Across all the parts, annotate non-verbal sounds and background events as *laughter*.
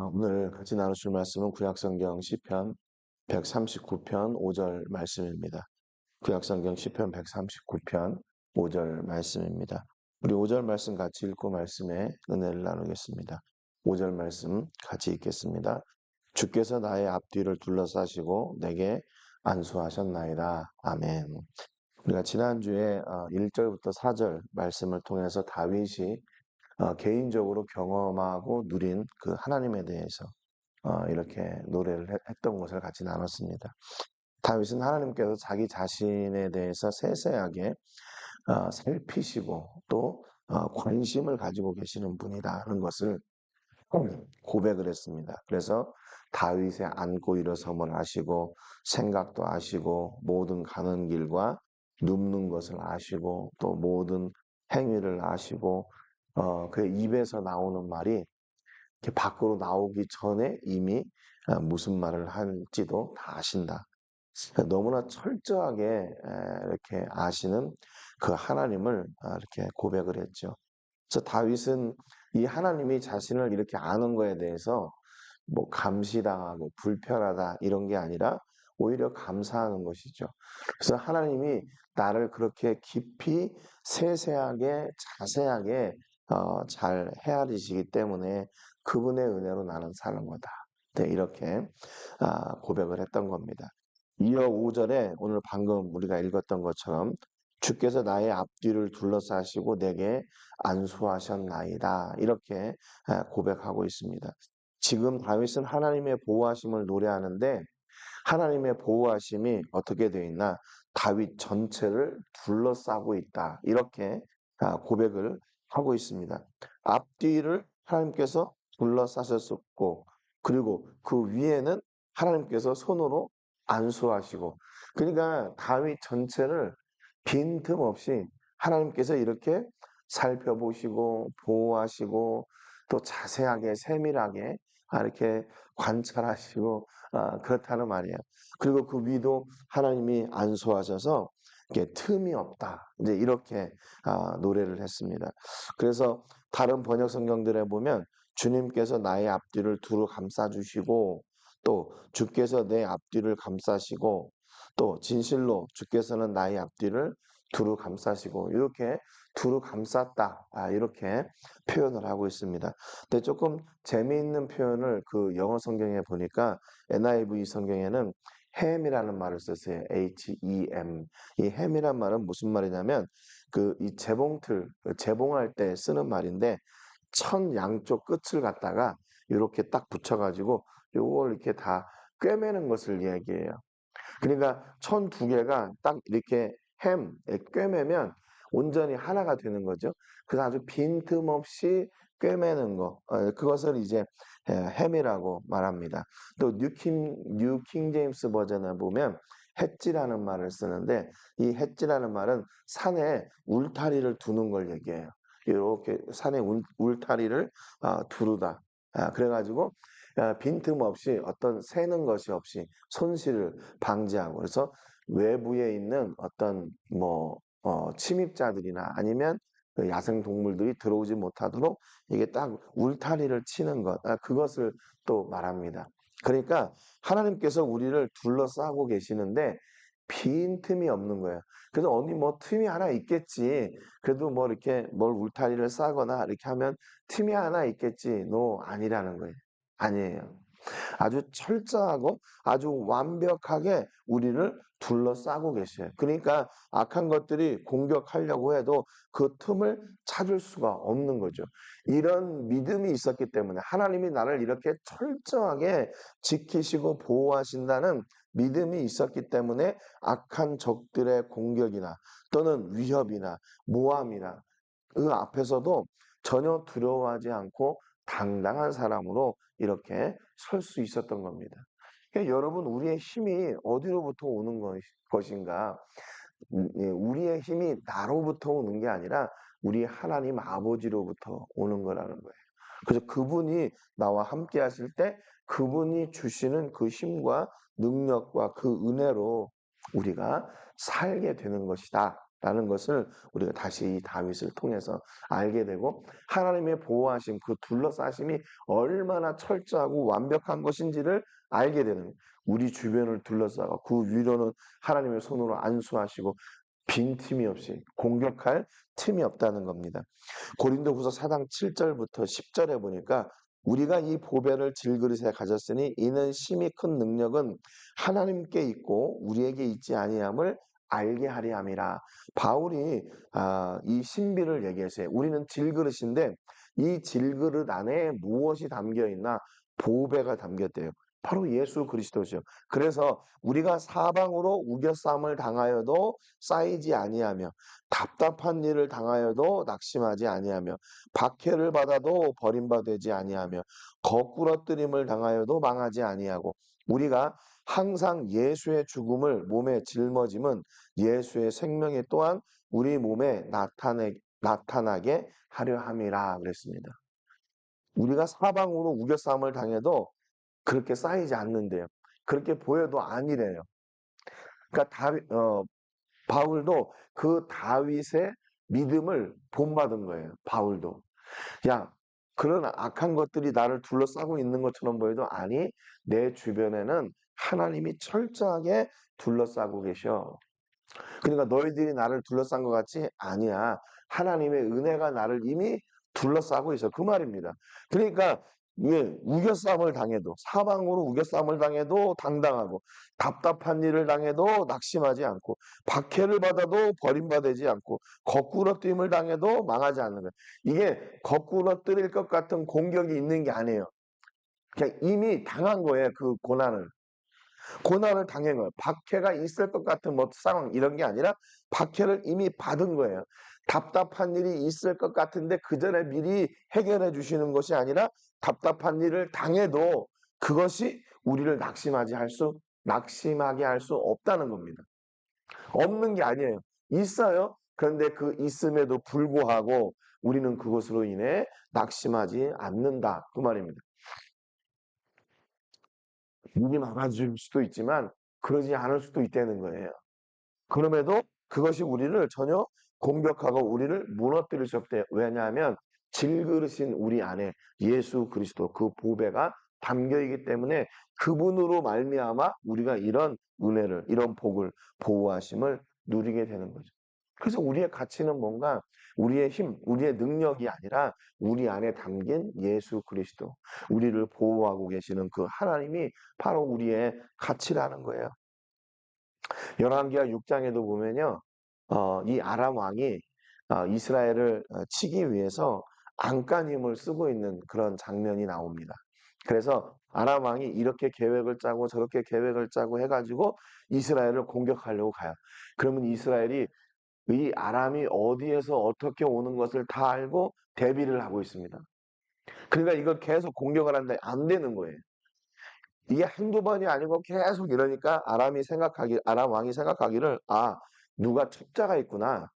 어, 오늘 같이 나누실 말씀은 구약성경 시편 139편 5절 말씀입니다. 구약성경 시편 139편 5절 말씀입니다. 우리 5절 말씀 같이 읽고 말씀에 은혜를 나누겠습니다. 5절 말씀 같이 읽겠습니다. 주께서 나의 앞뒤를 둘러싸시고 내게 안수하셨나이다. 아멘. 우리가 지난주에 1절부터 어, 4절 말씀을 통해서 다윗이 어, 개인적으로 경험하고 누린 그 하나님에 대해서 어, 이렇게 노래를 했던 것을 같이 나눴습니다. 다윗은 하나님께서 자기 자신에 대해서 세세하게 어, 살피시고 또 어, 관심을 가지고 계시는 분이라는 것을 고백을 했습니다. 그래서 다윗의 앉고 일어섬을 아시고 생각도 아시고 모든 가는 길과 눕는 것을 아시고 또 모든 행위를 아시고 어, 그 입에서 나오는 말이 이렇게 밖으로 나오기 전에 이미 어, 무슨 말을 할지도 다 아신다. 너무나 철저하게 이렇게 아시는 그 하나님을 아, 이렇게 고백을 했죠. 그래서 다윗은 이 하나님이 자신을 이렇게 아는 거에 대해서 뭐 감시당하고 불편하다 이런 게 아니라 오히려 감사하는 것이죠. 그래서 하나님이 나를 그렇게 깊이 세세하게 자세하게 어, 잘 헤아리시기 때문에 그분의 은혜로 나는 사는 거다. 네, 이렇게 아, 고백을 했던 겁니다. 이어 5절에 오늘 방금 우리가 읽었던 것처럼 주께서 나의 앞뒤를 둘러싸시고 내게 안수하셨나이다. 이렇게 아, 고백하고 있습니다. 지금 다윗은 하나님의 보호하심을 노래하는데 하나님의 보호하심이 어떻게 되어 있나? 다윗 전체를 둘러싸고 있다. 이렇게 아, 고백을 하고 있습니다. 앞뒤를 하나님께서 둘러싸셨고 그리고 그 위에는 하나님께서 손으로 안수하시고 그러니까 다윗 전체를 빈틈없이 하나님께서 이렇게 살펴보시고 보호하시고 또 자세하게 세밀하게 이렇게 관찰하시고 아, 그렇다는 말이에요. 그리고 그 위도 하나님이 안수하셔서 틈이 없다. 이제 이렇게 아, 노래를 했습니다. 그래서 다른 번역 성경들에 보면 주님께서 나의 앞뒤를 두루 감싸 주시고 또 주께서 내 앞뒤를 감싸시고 또 진실로 주께서는 나의 앞뒤를 두루 감싸시고 이렇게 두루 감쌌다 아, 이렇게 표현을 하고 있습니다. 근데 조금 재미있는 표현을 그 영어 성경에 보니까 NIV 성경에는 햄이라는 말을 썼어요. H-E-M. 이 햄이란 말은 무슨 말이냐면 그 이 재봉틀 재봉할 때 쓰는 말인데 천 양쪽 끝을 갖다가 이렇게 딱 붙여가지고 요걸 이렇게 다 꿰매는 것을 얘기해요. 그러니까 천 두 개가 딱 이렇게 햄 꿰매면 온전히 하나가 되는 거죠. 그래서 아주 빈틈없이 꿰매는 거 어, 그것을 이제 햄이라고 말합니다. 또 뉴킹 뉴킹 제임스 버전을 보면 햇지라는 말을 쓰는데 이 햇지라는 말은 산에 울타리를 두는 걸 얘기해요. 이렇게 산에 울, 울타리를 아, 두르다. 아, 그래가지고 아, 빈틈없이 어떤 새는 것이 없이 손실을 방지하고 그래서 외부에 있는 어떤 뭐 어, 침입자들이나 아니면 그 야생 동물들이 들어오지 못하도록 이게 딱 울타리를 치는 것, 아, 그것을 또 말합니다. 그러니까 하나님께서 우리를 둘러싸고 계시는데 빈 틈이 없는 거예요. 그래서 어디 뭐 틈이 하나 있겠지. 그래도 뭐 이렇게 뭘 울타리를 싸거나 이렇게 하면 틈이 하나 있겠지. 노 아니라는 거예요. 아니에요. 아주 철저하고 아주 완벽하게 우리를 둘러싸고 계셔요. 그러니까 악한 것들이 공격하려고 해도 그 틈을 찾을 수가 없는 거죠. 이런 믿음이 있었기 때문에 하나님이 나를 이렇게 철저하게 지키시고 보호하신다는 믿음이 있었기 때문에 악한 적들의 공격이나 또는 위협이나 모함이나 그 앞에서도 전혀 두려워하지 않고 당당한 사람으로 이렇게 설 수 있었던 겁니다. 그러니까 여러분 우리의 힘이 어디로부터 오는 것인가? 음, 예, 우리의 힘이 나로부터 오는 게 아니라 우리 하나님 아버지로부터 오는 거라는 거예요. 그래서 그분이 나와 함께 하실 때 그분이 주시는 그 힘과 능력과 그 은혜로 우리가 살게 되는 것이다. 라는 것을 우리가 다시 이 다윗을 통해서 알게 되고 하나님의 보호하심 그 둘러싸심이 얼마나 철저하고 완벽한 것인지를 알게 되는 우리 주변을 둘러싸고 그 위로는 하나님의 손으로 안수하시고 빈 틈이 없이 공격할 틈이 없다는 겁니다. 고린도후서 4장 7절부터 10절에 보니까 우리가 이 보배를 질그릇에 가졌으니 이는 심히 큰 능력은 하나님께 있고 우리에게 있지 아니함을 알게 하리 함이라. 바울이 아, 이 신비를 얘기했어요. 우리는 질그릇인데 이 질그릇 안에 무엇이 담겨 있나? 보배가 담겼대요. 바로 예수 그리스도죠. 그래서 우리가 사방으로 우겨쌈을 당하여도 쌓이지 아니하며 답답한 일을 당하여도 낙심하지 아니하며 박해를 받아도 버림받지 아니하며 거꾸러뜨림을 당하여도 망하지 아니하고 우리가 항상 예수의 죽음을 몸에 짊어짐은 예수의 생명이 또한 우리 몸에 나타내, 나타나게 하려 함이라 그랬습니다. 우리가 사방으로 우겨쌈을 당해도 그렇게 쌓이지 않는데요. 그렇게 보여도 아니래요. 그러니까 다윗, 어, 바울도 그 다윗의 믿음을 본받은 거예요. 바울도. 야, 그런 악한 것들이 나를 둘러싸고 있는 것처럼 보여도 아니, 내 주변에는 하나님이 철저하게 둘러싸고 계셔. 그러니까 너희들이 나를 둘러싼 것 같지? 아니야. 하나님의 은혜가 나를 이미 둘러싸고 있어. 그 말입니다. 그러니까 예, 우겨쌈을 당해도 사방으로 우겨쌈을 당해도 당당하고 답답한 일을 당해도 낙심하지 않고 박해를 받아도 버림받지 않고 거꾸로 뛰임을 당해도 망하지 않는 거예요. 이게 거꾸로 뜨릴 것 같은 공격이 있는 게 아니에요. 그냥 이미 당한 거예요. 그 고난을. 고난을 당한 거예요. 박해가 있을 것 같은 뭐 상황 이런 게 아니라 박해를 이미 받은 거예요. 답답한 일이 있을 것 같은데 그 전에 미리 해결해 주시는 것이 아니라 답답한 일을 당해도 그것이 우리를 낙심하지 할 수, 낙심하게 할 수 없다는 겁니다. 없는 게 아니에요. 있어요. 그런데 그 있음에도 불구하고 우리는 그것으로 인해 낙심하지 않는다. 그 말입니다. 눈이 막아줄 수도 있지만 그러지 않을 수도 있다는 거예요. 그럼에도 그것이 우리를 전혀 공격하고 우리를 무너뜨릴 수 없대요. 왜냐하면 질그릇인 우리 안에 예수 그리스도 그 보배가 담겨 있기 때문에 그분으로 말미암아 우리가 이런 은혜를 이런 복을 보호하심을 누리게 되는 거죠. 그래서 우리의 가치는 뭔가 우리의 힘, 우리의 능력이 아니라 우리 안에 담긴 예수 그리스도, 우리를 보호하고 계시는 그 하나님이 바로 우리의 가치라는 거예요. 열왕기하 6장에도 보면요. 어, 이 아람 왕이 어, 이스라엘을 어, 치기 위해서 안간힘을 쓰고 있는 그런 장면이 나옵니다. 그래서 아람 왕이 이렇게 계획을 짜고 저렇게 계획을 짜고 해가지고 이스라엘을 공격하려고 가요. 그러면 이스라엘이 이 아람이 어디에서 어떻게 오는 것을 다 알고 대비를 하고 있습니다. 그러니까 이걸 계속 공격을 하는데 안 되는 거예요. 이게 한두 번이 아니고 계속 이러니까 아람이 생각하기, 아람 왕이 생각하기를, 아, 누가 첩자가 있구나.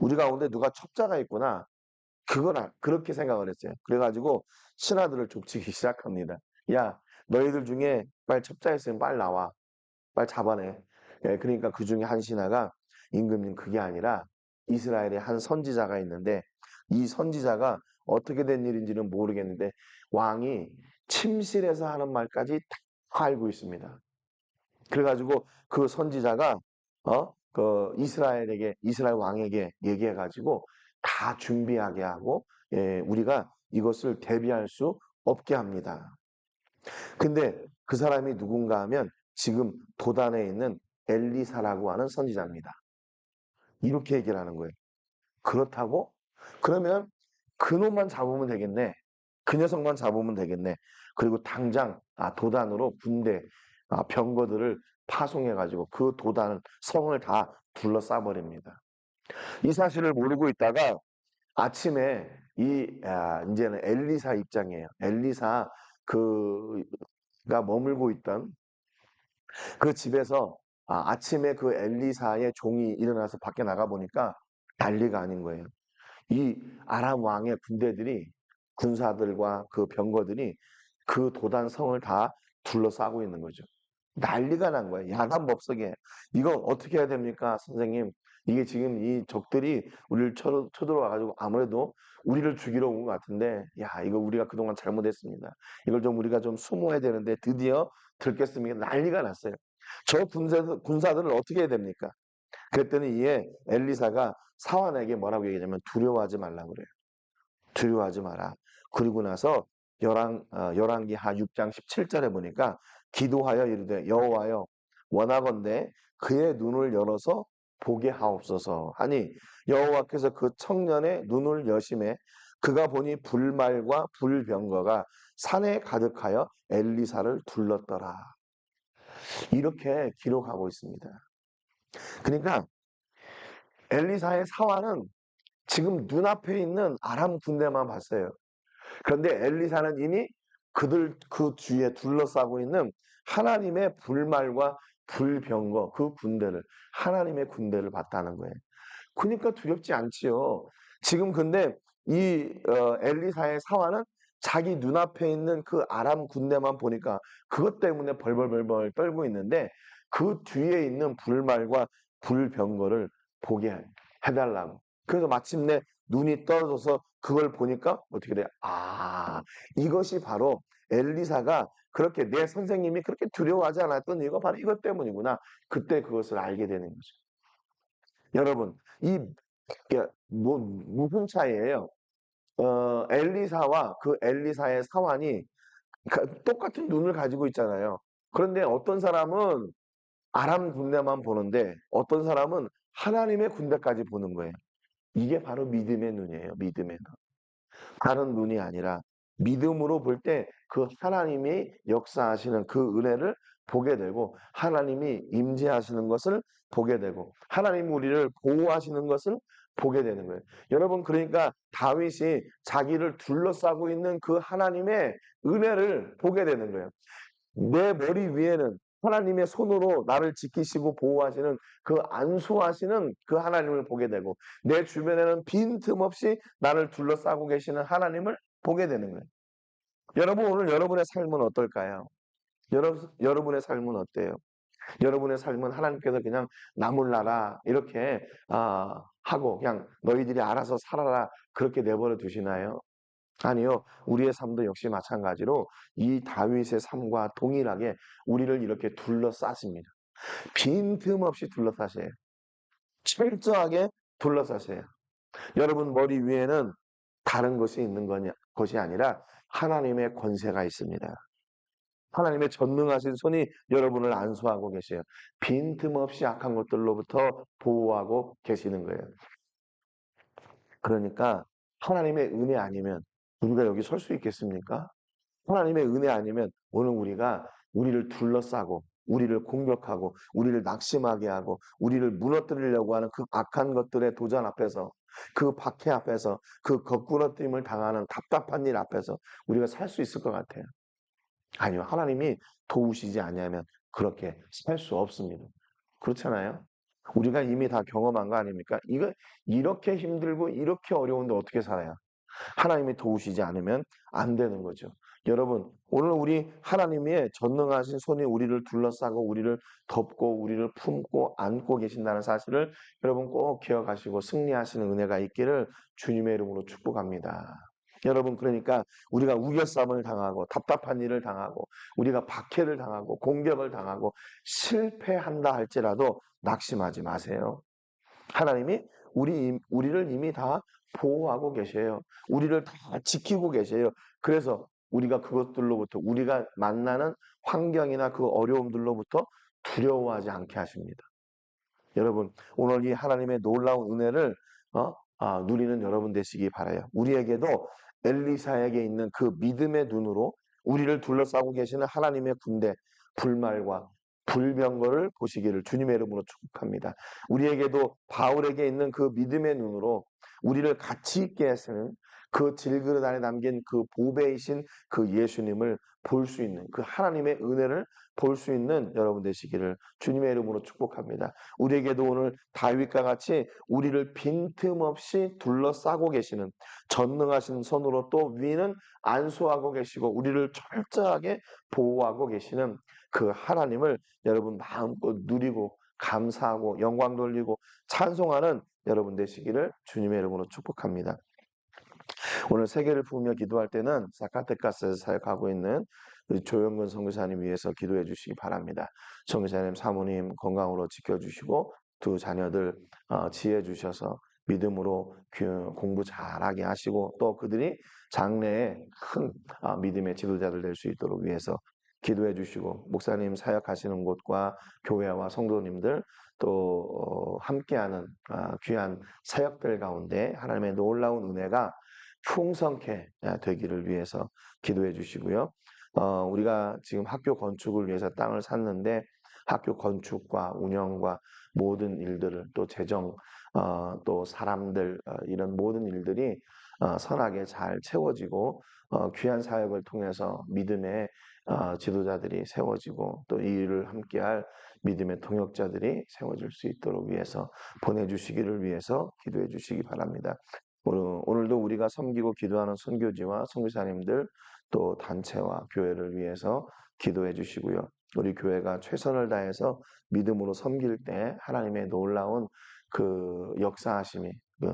우리 가운데 누가 첩자가 있구나. 그거나 그렇게 생각을 했어요. 그래가지고 신하들을 족치기 *laughs* 시작합니다. 야, 너희들 중에 빨리 첩자 있으면 빨리 나와. 빨리 잡아내. 예, 그러니까 그 중에 한 신하가 임금님 그게 아니라 이스라엘에 한 선지자가 있는데 이 선지자가 어떻게 된 일인지는 모르겠는데 왕이 침실에서 하는 말까지 다 알고 있습니다. 그래가지고 그 선지자가 어? 그 이스라엘에게 이스라엘 왕에게 얘기해가지고 다 준비하게 하고 예, 우리가 이것을 대비할 수 없게 합니다. 근데 그 사람이 누군가 하면 지금 도단에 있는 엘리사라고 하는 선지자입니다. 이렇게 얘기를 하는 거예요. 그렇다고? 그러면 그놈만 잡으면 되겠네. 그 녀석만 잡으면 되겠네. 그리고 당장 아, 도단으로 군대 아, 병거들을 파송해가지고 그 도단 성을 다 둘러싸 버립니다. 이 사실을 모르고 있다가 아침에 이 아, 이제는 엘리사 입장이에요. 엘리사 그가 머물고 있던 그 집에서 아, 아침에 그 엘리사의 종이 일어나서 밖에 나가 보니까 난리가 아닌 거예요. 이 아람 왕의 군대들이 군사들과 그 병거들이 그 도단 성을 다 둘러싸고 있는 거죠. 난리가 난 거예요. 야단 법석에. 이거 어떻게 해야 됩니까? 선생님, 이게 지금 이 적들이 우리를 쳐, 쳐들어와가지고 아무래도 우리를 죽이러 온 것 같은데, 야, 이거 우리가 그동안 잘못했습니다. 이걸 좀 우리가 좀 수모해야 되는데 드디어 들겠습니까? 난리가 났어요. 저 군사, 군사들을 어떻게 해야 됩니까? 그랬더니 이에 엘리사가 사환에게 뭐라고 얘기하냐면 두려워하지 말라 그래요. 두려워하지 마라. 그리고 나서 열왕 어, 열왕기 하 6장 17절에 보니까 기도하여 이르되 여호와여 원하건대 그의 눈을 열어서 보게 하옵소서 하니 여호와께서 그 청년의 눈을 여심해 그가 보니 불말과 불병거가 산에 가득하여 엘리사를 둘렀더라. 이렇게 기록하고 있습니다. 그러니까 엘리사의 사화는 지금 눈앞에 있는 아람 군대만 봤어요. 그런데 엘리사는 이미 그들 그 주위에 둘러싸고 있는 하나님의 불말과 불병거 그 군대를 하나님의 군대를 봤다는 거예요. 그러니까 두렵지 않지요. 지금 근데 이 어, 엘리사의 사화는 자기 눈앞에 있는 그 아람 군대만 보니까 그것 때문에 벌벌벌벌 떨고 있는데 그 뒤에 있는 불말과 불병거를 보게 해달라고. 그래서 마침내 눈이 떨어져서 그걸 보니까 어떻게 돼? 아, 이것이 바로 엘리사가 그렇게 내 선생님이 그렇게 두려워하지 않았던 이유가 바로 이것 때문이구나. 그때 그것을 알게 되는 거죠. 여러분, 이, 뭐, 무슨 차이예요? 어, 엘리사와 그 엘리사의 사환이 똑같은 눈을 가지고 있잖아요. 그런데 어떤 사람은 아람 군대만 보는데 어떤 사람은 하나님의 군대까지 보는 거예요. 이게 바로 믿음의 눈이에요. 믿음의 눈. 다른 눈이 아니라 믿음으로 볼 때 그 하나님이 역사하시는 그 은혜를 보게 되고 하나님이 임재하시는 것을 보게 되고 하나님 우리를 보호하시는 것을 보게 되는 거예요. 여러분 그러니까 다윗이 자기를 둘러싸고 있는 그 하나님의 은혜를 보게 되는 거예요. 내 머리 위에는 하나님의 손으로 나를 지키시고 보호하시는 그 안수하시는 그 하나님을 보게 되고 내 주변에는 빈틈없이 나를 둘러싸고 계시는 하나님을 보게 되는 거예요. 여러분 오늘 여러분의 삶은 어떨까요? 여러분, 여러분의 삶은 어때요? 여러분의 삶은 하나님께서 그냥 나물나라 이렇게 아, 하고 그냥 너희들이 알아서 살아라 그렇게 내버려 두시나요? 아니요. 우리의 삶도 역시 마찬가지로 이 다윗의 삶과 동일하게 우리를 이렇게 둘러싸십니다. 빈틈없이 둘러싸세요. 철저하게 둘러싸세요. 여러분 머리 위에는 다른 것이 있는 것이 아니라 하나님의 권세가 있습니다. 하나님의 전능하신 손이 여러분을 안수하고 계세요. 빈틈없이 악한 것들로부터 보호하고 계시는 거예요. 그러니까 하나님의 은혜 아니면 우리가 여기 설 수 있겠습니까? 하나님의 은혜 아니면 오늘 우리가 우리를 둘러싸고 우리를 공격하고 우리를 낙심하게 하고 우리를 무너뜨리려고 하는 그 악한 것들의 도전 앞에서 그 박해 앞에서 그 거꾸러뜨림을 당하는 답답한 일 앞에서 우리가 살 수 있을 것 같아요. 아니요. 하나님이 도우시지 않냐면 그렇게 살 수 없습니다. 그렇잖아요. 우리가 이미 다 경험한 거 아닙니까? 이거 이렇게 힘들고 이렇게 어려운데 어떻게 살아요? 하나님이 도우시지 않으면 안 되는 거죠. 여러분, 오늘 우리 하나님의 전능하신 손이 우리를 둘러싸고 우리를 덮고 우리를 품고 안고 계신다는 사실을 여러분 꼭 기억하시고 승리하시는 은혜가 있기를 주님의 이름으로 축복합니다. 여러분 그러니까 우리가 우겨쌈을 당하고 답답한 일을 당하고 우리가 박해를 당하고 공격을 당하고 실패한다 할지라도 낙심하지 마세요. 하나님이 우리 우리를 이미 다 보호하고 계세요. 우리를 다 지키고 계세요. 그래서 우리가 그것들로부터 우리가 만나는 환경이나 그 어려움들로부터 두려워하지 않게 하십니다. 여러분 오늘 이 하나님의 놀라운 은혜를 어? 아, 누리는 여러분 되시기 바라요. 우리에게도 엘리사에게 있는 그 믿음의 눈으로 우리를 둘러싸고 계시는 하나님의 군대 불말과 불병거를 보시기를 주님의 이름으로 축복합니다. 우리에게도 바울에게 있는 그 믿음의 눈으로 우리를 가치 있게 하시는 그 질그릇 안에 담긴 그 보배이신 그 예수님을 볼 수 있는 그 하나님의 은혜를 볼 수 있는 여러분 되시기를 주님의 이름으로 축복합니다. 우리에게도 오늘 다윗과 같이 우리를 빈틈없이 둘러싸고 계시는 전능하신 손으로 또 위는 안수하고 계시고 우리를 철저하게 보호하고 계시는 그 하나님을 여러분 마음껏 누리고 감사하고 영광 돌리고 찬송하는 여러분 되시기를 주님의 이름으로 축복합니다. 오늘 세계를 부으며 기도할 때는 사카테카스에서 사역하고 있는 조영근 선교사님 위해서 기도해 주시기 바랍니다. 선교사님 사모님 건강으로 지켜주시고 두 자녀들 어, 지혜 주셔서 믿음으로 그 공부 잘하게 하시고 또 그들이 장래에 큰 아, 믿음의 지도자들 될 수 있도록 위해서 기도해 주시고 목사님 사역하시는 곳과 교회와 성도님들 또 어, 함께하는 아, 귀한 사역들 가운데 하나님의 놀라운 은혜가 풍성케 아, 되기를 위해서 기도해 주시고요. 어, 우리가 지금 학교 건축을 위해서 땅을 샀는데 학교 건축과 운영과 모든 일들을 또 재정 어, 또 사람들 어, 이런 모든 일들이 어, 선하게 잘 채워지고 어, 귀한 사역을 통해서 믿음의 어, 지도자들이 세워지고 또 이 일을 함께할 믿음의 동역자들이 세워질 수 있도록 위해서 보내주시기를 위해서 기도해 주시기 바랍니다. 오늘- 오늘도 우리가 섬기고 기도하는 선교지와 선교사님들 또 단체와 교회를 위해서 기도해 주시고요. 우리 교회가 최선을 다해서 믿음으로 섬길 때 하나님의 놀라운 그 역사하심이 그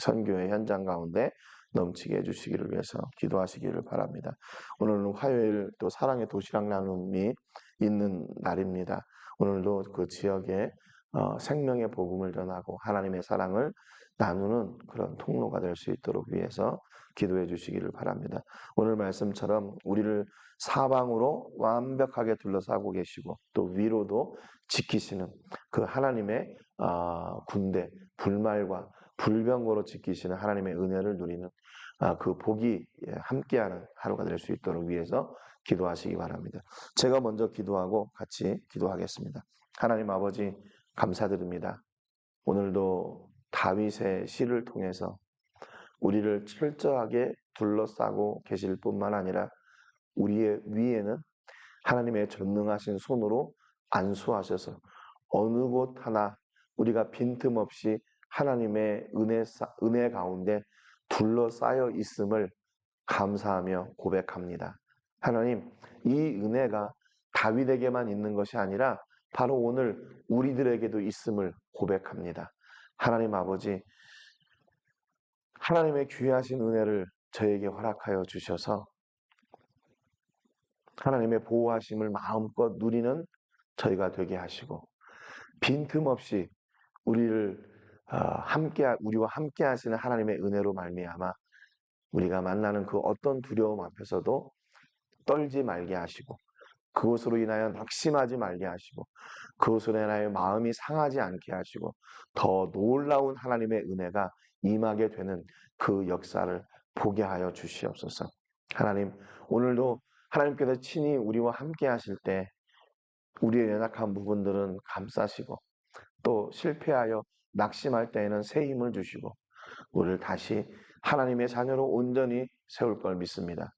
선교의 현장 가운데 넘치게 해주시기를 위해서 기도하시기를 바랍니다. 오늘은 화요일 또 사랑의 도시락 나눔이 있는 날입니다. 오늘도 그 지역에 어, 생명의 복음을 전하고 하나님의 사랑을 나누는 그런 통로가 될 수 있도록 위해서 기도해 주시기를 바랍니다. 오늘 말씀처럼 우리를 사방으로 완벽하게 둘러싸고 계시고 또 위로도 지키시는 그 하나님의 아, 군대, 불말과 불병거로 지키시는 하나님의 은혜를 누리는 아, 그 복이 예, 함께하는 하루가 될 수 있도록 위해서 기도하시기 바랍니다. 제가 먼저 기도하고 같이 기도하겠습니다. 하나님 아버지 감사드립니다. 오늘도 다윗의 시를 통해서 우리를 철저하게 둘러싸고 계실 뿐만 아니라 우리의 위에는 하나님의 전능하신 손으로 안수하셔서 어느 곳 하나 우리가 빈틈없이 하나님의 은혜, 쌓- 은혜 가운데 둘러싸여 있음을 감사하며 고백합니다. 하나님, 이 은혜가 다윗에게만 있는 것이 아니라 바로 오늘 우리들에게도 있음을 고백합니다. 하나님 아버지, 하나님의 귀하신 은혜를 저에게 허락하여 주셔서 하나님의 보호하심을 마음껏 누리는 저희가 되게 하시고 빈틈없이 우리를 어, 함께 우리와 함께 하시는 하나님의 은혜로 말미암아 우리가 만나는 그 어떤 두려움 앞에서도 떨지 말게 하시고 그것으로 인하여 낙심하지 말게 하시고 그것으로 인하여 마음이 상하지 않게 하시고 더 놀라운 하나님의 은혜가 임하게 되는 그 역사를 보게 하여 주시옵소서. 하나님, 오늘도 하나님께서 친히 우리와 함께 하실 때 우리의 연약한 부분들은 감싸시고 또 실패하여 낙심할 때에는 새 힘을 주시고 우리를 다시 하나님의 자녀로 온전히 세울 걸 믿습니다.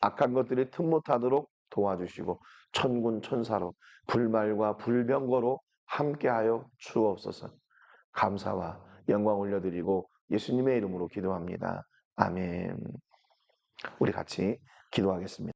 악한 것들이 틈 못하도록 도와주시고 천군 천사로 불말과 불병거로 함께하여 주옵소서. 감사와 영광 올려드리고 예수님의 이름으로 기도합니다. 아멘. 우리 같이 기도하겠습니다.